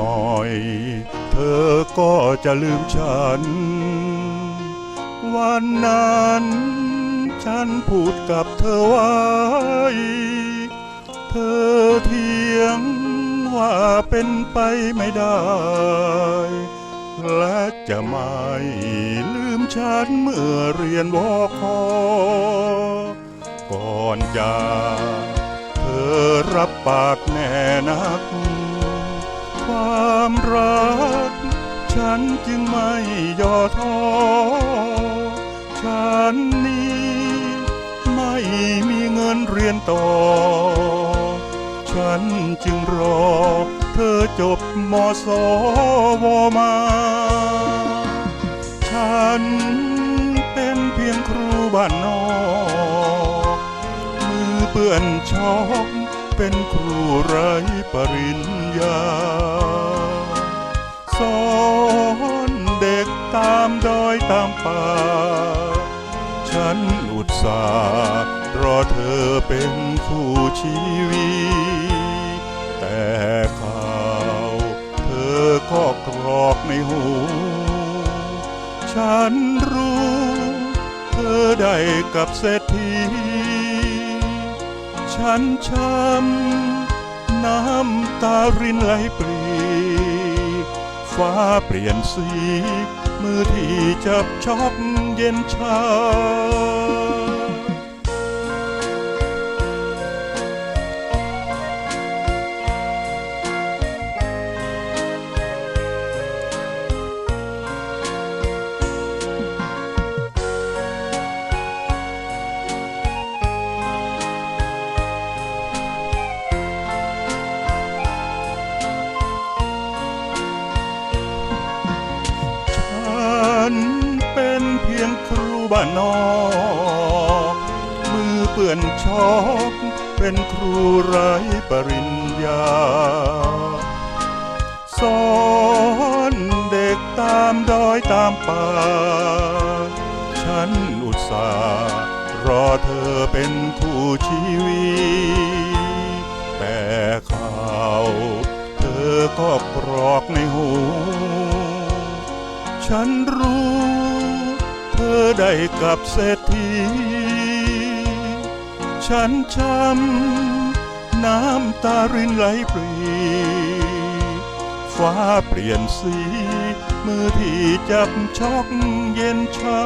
หน่อย เธอก็จะลืมฉัน วันนั้น ฉันพูดกับเธอไว้ เธอเถียงว่าเป็นไปไม่ได้ และจะไม่ลืมฉันเมื่อเรียนวอคอก่อนจะเธอรับปากแน่นัก ฉันจึงไม่ย่อท้อ ฉันนี้ไม่มีเงินเรียนต่อ ฉันจึงรอเธอจบมสวมา ฉันเป็นเพียงครูบ้านนอกมือเปื้อนชอกเป็นครูไร้ปริญญา อยตามป่า ฉันอุตส่าห์รอเธอเป็นคู่ชีวิต แต่ข่าวเธอก็กรอกในหู ฉันรู้ เธอได้กับเศรษฐี ฉันช้ำน้ำตารินไหลปรี ฟ้าเปลี่ยนสี มือที่จับช็อกเย็นชา บ้านนอก มือเปื่อนชอกเป็นครูไร้ปริญญา สอนเด็กตามดอยตามป่า ฉันอุตส่าห์รอเธอเป็นคู่ชีวิต แต่ข่าวเธอก็กรอกในหู ฉันรู้ อได้กับเศรษฐี ฉันช้ำน้ำตารินไหลปรี ฟ้าเปลี่ยนสี มือที่จับช็อกเย็นชา